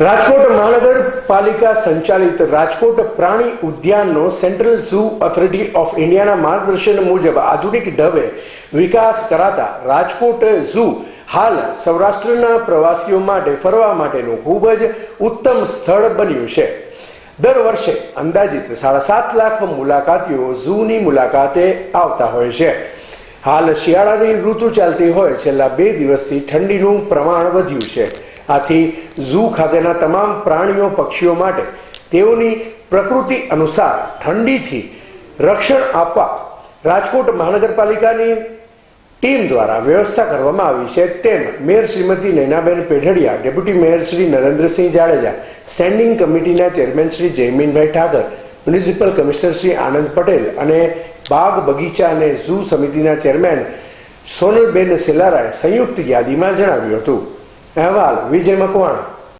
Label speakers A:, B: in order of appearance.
A: રાજકોટ મહાનગરપાલિકા સંચાલિત રાજકોટ પ્રાણી ઉદ્યાનનો સેન્ટ્રલ ઝૂ ઓથોરિટી ઓફ ઇન્ડિયાના માર્ગદર્શન મુજબ આધુનિક ઢબે વિકાસ કરાતા રાજકોટ ઝૂ હાલ સૌરાષ્ટ્રના પ્રવાસીઓ માટે ફરવા માટેનું ખૂબ જ ઉત્તમ સ્થળ બન્યું છે. દર વર્ષે અંદાજિત સાડા સાત લાખ મુલાકાતીઓ ઝૂની મુલાકાતે આવતા હોય છે. હાલ શિયાળાની ઋતુ ચાલતી હોય છેલ્લા બે દિવસથી ઠંડીનું પ્રમાણ વધ્યું છે. આથી ઝૂ ખાતેના તમામ પ્રાણીઓ પક્ષીઓ માટે તેઓની પ્રકૃતિ અનુસાર ઠંડીથી રક્ષણ આપવા રાજકોટ મહાનગરપાલિકાની ટીમ દ્વારા વ્યવસ્થા કરવામાં આવી છે. તેમ mayor Shrimati Nainaben Pedhadiya, deputy mayor Shri Narendrasinh Jadeja, standing કમિટીના chairman Shri Jayminbhai Thakar, municipal commissioner Shri Anand Patel અને બાગ બગીચા અને ઝૂ સમિતિના ચેરમેન સોનલબેન સેલારાએ સંયુક્ત યાદીમાં જણાવ્યું હતું. અહેવાલ વિજય મકવાણા.